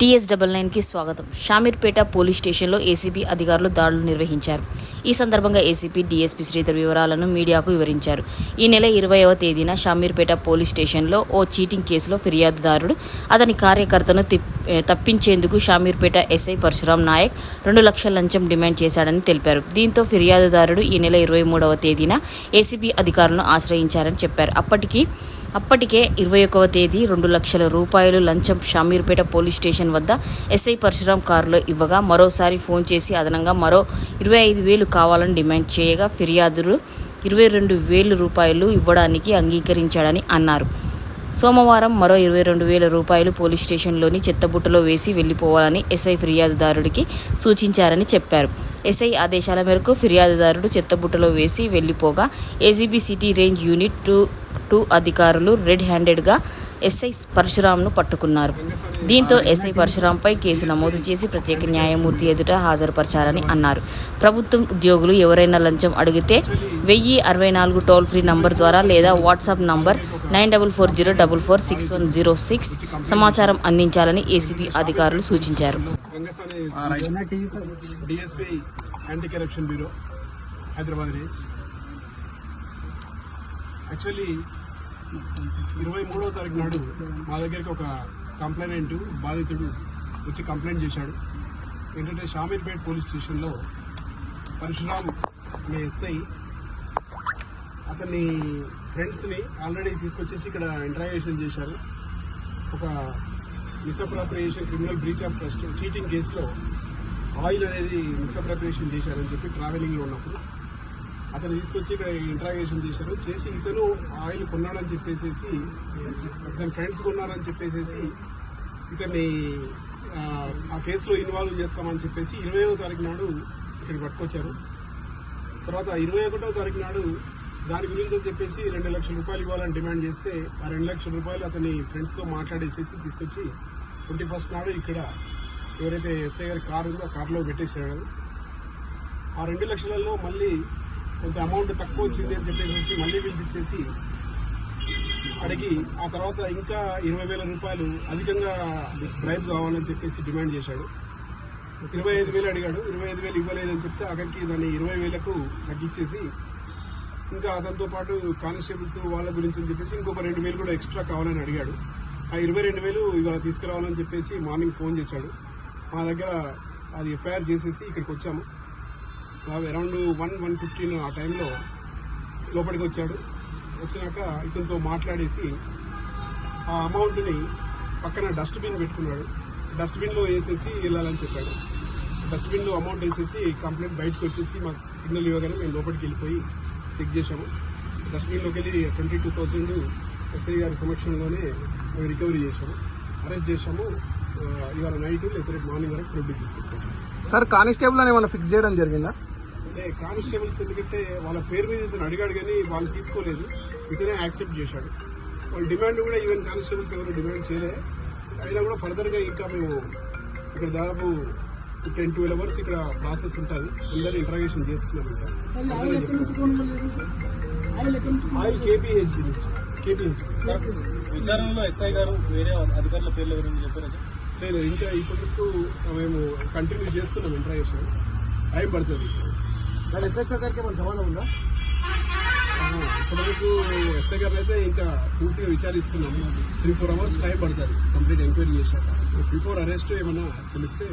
TS double నైన్కి స్వాగతం. Shamirpet police స్టేషన్లో ఏసీబీ అధికారులు దాడులు నిర్వహించారు. ఈ సందర్భంగా ఏసీపీ డీఎస్పీ శ్రీధర్ వివరాలను మీడియాకు వివరించారు. ఈ నెల ఇరవైవ తేదీన షామీర్పేట పోలీస్ స్టేషన్లో ఓ చీటింగ్ కేసులో ఫిర్యాదుదారుడు అతని కార్యకర్తను తప్పించేందుకు షామీర్పేట ఎస్ఐ పరశురాం నాయక్ రెండు లక్షల లంచం డిమాండ్ చేశాడని తెలిపారు. దీంతో ఫిర్యాదుదారుడు ఈ నెల ఇరవై మూడవ తేదీన ఏసీబీ అధికారులను ఆశ్రయించారని చెప్పారు. అప్పటికి అప్పటికే ఇరవై ఒకవ తేదీ రెండు లక్షల రూపాయలు లంచం షామీర్పేట పోలీస్ స్టేషన్ వద్ద ఎస్ఐ పరశురాం కారులో ఇవ్వగా మరోసారి ఫోన్ చేసి అదనంగా మరో ఇరవై ఐదు వేలు కావాలని డిమాండ్ చేయగా ఫిర్యాదులు ఇరవై రెండు వేలు రూపాయలు ఇవ్వడానికి అంగీకరించాడని అన్నారు. సోమవారం మరో ఇరవై రెండు వేల రూపాయలు పోలీస్ స్టేషన్లోని చెత్తబుట్టలో వేసి వెళ్ళిపోవాలని ఎస్ఐ ఫిర్యాదుదారుడికి సూచించారని చెప్పారు. ఎస్ఐ ఆదేశాల మేరకు ఫిర్యాదుదారుడు చెత్తబుట్టలో వేసి వెళ్ళిపోగా ACB city range unit two two అధికారులు రెడ్ హ్యాండెడ్గా ఎస్ఐ పరశురాంను పట్టుకున్నారు. దీంతో ఎస్ఐ పరశురాంపై కేసు నమోదు చేసి ప్రత్యేక న్యాయమూర్తి ఎదుట హాజరుపరచారని అన్నారు. ప్రభుత్వం ఉద్యోగులు ఎవరైనా లంచం అడిగితే వెయ్యి అరవై నాలుగు టోల్ ఫ్రీ నంబర్ ద్వారా లేదా WhatsApp number nine double four zero double four six one zero six సమాచారం అందించాలని ఏసీబీ అధికారులు సూచించారు. DSP anti corruption bureau Hyderabad range. Actually ఇరవై మూడో తారీఖు నాడు మా దగ్గరికి ఒక కంప్లైనెంట్ బాధితుడు వచ్చి కంప్లైంట్ చేశాడు. ఏంటంటే షామీర్పేట్ పోలీస్ స్టేషన్లో పరశురామ్ అనే ఎస్ఐ అతన్ని ఫ్రెండ్స్ని ఆల్రెడీ తీసుకొచ్చేసి ఇక్కడ ఇంటరాగేషన్ చేశారు. ఒక misappropriation criminal breach of trust cheating కేసులో ఆయిల్ అనేది మిస్అప్రాప్రియేషన్ చేశారని చెప్పి ట్రావెలింగ్లో ఉన్నప్పుడు అతను తీసుకొచ్చి ఇక్కడ ఇంట్రాగేషన్ చేశారు. చేసి ఇతను ఆయిల్ కొన్నాడని చెప్పేసి ఇతని ఫ్రెండ్స్ కొన్నారని చెప్పేసి ఇతన్ని ఆ, కేసులో ఇన్వాల్వ్ చేస్తామని చెప్పేసి ఇరవయో తారీఖు నాడు ఇక్కడికి పట్టుకొచ్చారు. తర్వాత ఇరవై ఒకటో తారీఖు నాడు దాని గురించి అని చెప్పేసి రెండు లక్షల రూపాయలు ఇవ్వాలని డిమాండ్ చేస్తే ఆ రెండు లక్షల రూపాయలు అతని ఫ్రెండ్స్తో మాట్లాడేసేసి తీసుకొచ్చి ట్వంటీ ఫస్ట్ నాడు ఇక్కడ ఎవరైతే ఎస్ఐ గారి కారు ఉందో ఆ కారులో పెట్టేశాడు. ఆ రెండు లక్షలలో మళ్ళీ కొంత అమౌంట్ తక్కువ వచ్చింది అని చెప్పేసి మళ్ళీ పిలిపించేసి అడిగి ఆ తర్వాత ఇంకా ఇరవై వేల రూపాయలు అధికంగా బ్రైబ్ కావాలని చెప్పేసి డిమాండ్ చేశాడు. ఇరవై ఐదు వేలు అడిగాడు. ఇరవై ఐదు వేలు ఇవ్వలేదని చెప్తే అక్కడికి దాన్ని ఇరవై వేలకు తగ్గించేసి ఇంకా అతనితో పాటు కానిస్టేబుల్స్ వాళ్ళ గురించి అని చెప్పేసి ఇంకొక రెండు వేలు కూడా ఎక్స్ట్రా కావాలని అడిగాడు. ఆ ఇరవై రెండు వేలు ఇవాళ తీసుకురావాలని చెప్పేసి మార్నింగ్ ఫోన్ చేశాడు. మా దగ్గర అది ఎఫ్ఐఆర్ చేసేసి ఇక్కడికి వచ్చాము. అరౌండ్ వన్ వన్ ఫిఫ్టీన్ ఆ టైంలో లోపలికి వచ్చాడు. వచ్చినాక ఇతనితో మాట్లాడేసి ఆ అమౌంట్ని పక్కన డస్ట్బిన్ పెట్టుకున్నాడు. డస్ట్బిన్లో వేసేసి వెళ్ళాలని చెప్పాడు. డస్ట్బిన్లో అమౌంట్ వేసేసి కంప్లైంట్ బయటకు వచ్చేసి మాకు సిగ్నల్ ఇవ్వగానే మేము లోపలికి వెళ్ళిపోయి చెక్ చేశాము. డస్ట్బిన్లోకి వెళ్ళి ట్వంటీ టూ థౌజండ్ ఎస్ఐ గారి సమక్షంలోనే మేము రికవరీ చేశాము. అరెస్ట్ చేశాము. ఇవాళ నైట్ లేకపోతే మార్నింగ్ వరకు ప్రొడ్యూస్ చేస్తాం. సార్ కానిస్టేబుల్ అని ఏమైనా ఫిక్స్ చేయడం జరిగిందా? అంటే కానిస్టేబుల్స్ ఎందుకంటే వాళ్ళ పేరు మీద ఇతను అడిగాడు కానీ వాళ్ళు తీసుకోలేదు. ఇతనే యాక్సెప్ట్ చేశాడు. వాళ్ళ డిమాండ్ కూడా ఈవెన్ కానిస్టేబుల్స్ ఎవరు డిమాండ్ చేయలే. అయినా కూడా ఫర్దర్గా ఇంకా మేము ఇక్కడ దాదాపు టెన్ ట్వెల్వ్ అవర్స్ ఇక్కడ ప్రాసెస్ ఉంటుంది. అందరూ ఇంటరాగేషన్ చేస్తున్నాం ఇంకా. ఆయిల్ కేపీహెచ్బి నుంచి కేపీహెచ్బి విచారణలో ఎస్ఐ గారు వేరే అధికారుల పేర్లు ఎవరైనా చెప్పారు? లేదు ఇంకా ఇప్పటికు మేము కంటిన్యూ చేస్తున్నాం ఇంటరాగేషన్. టైం పడుతుంది. మరి ఎస్హెచ్ఓ గారికి ఏమైనా జవాబు ఉందా? ఇప్పటివరకు ఎస్ఐ గారు అయితే ఇంకా పూర్తిగా విచారిస్తున్నాము త్రీ ఫోర్ అవర్స్ టైం పడుతుంది. కంప్లీట్ ఎంక్వైరీ చేశాక. బిఫోర్ అరెస్ట్ ఏమైనా తెలిస్తే